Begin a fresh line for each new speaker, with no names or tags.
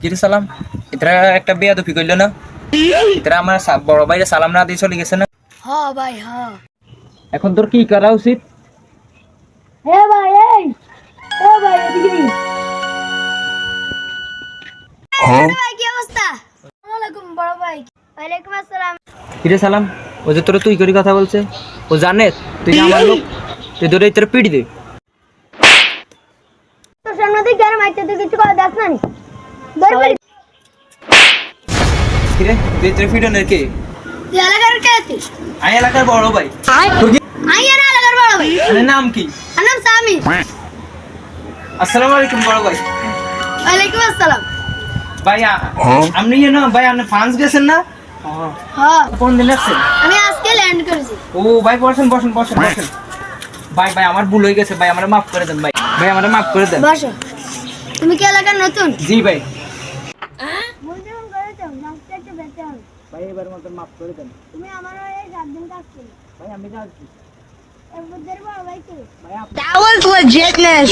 কিরে
সালাম এটা একটা বিয়া দুপি করল না? এটা আমার বড় ভাইরা সালাম না দিয়ে চলে গেছে না?
হ ভাই হ
এখন তোর কি করা উচিত?
হে ভাই এই ও ভাই এদিকে ভাই কি অবস্থা? আসসালামু আলাইকুম বড় ভাই। ওয়ালাইকুম আসসালাম।
কিরে সালাম ও যে তোর তুই করে কথা বলছে ও জানে তুই আমার লোক। তুই ধরে তোর পিড়ি দে।
তোর সামনে থেকে আর মাইতে তুই কিছু কথা দাস না ধর
কিরে তুই তোর পিড়ি নে কে?
তুই এলাকার কে আছিস?
আমি এলাকার বড় ভাই।
আর এলাকার বড় ভাই।
আরে নাম কি?
আমার নাম সামি।
আসসালামু আলাইকুম বড় ভাই।
ওয়ালাইকুম আসসালাম।
ভাই আ- আপনি ইয়ে না ভাই আপনি ফ্রান্স গেছেন না?
হ্যাঁ।
কোন দিন আসছেন?
আমি আজকে ল্যান্ড করেছি।
ও ভাই বসেন বসেন বসেন বসেন। ভাই ভাই আমার ভুল হয়ে গেছে ভাই আমারে মাফ করে দেন ভাই। ভাই আমারে মাফ করে দেন।
বসো। তুমি কি এলাকার নতুন?
জি ভাই। ভাই এবার মতো মাফ করে দেন।
তুমি আমার হয়ে সাত দিন কাজ করো
ভাই আমি যাচ্ছি।
এর দেবো ভাই তো
ভাই আপনি
was legitness.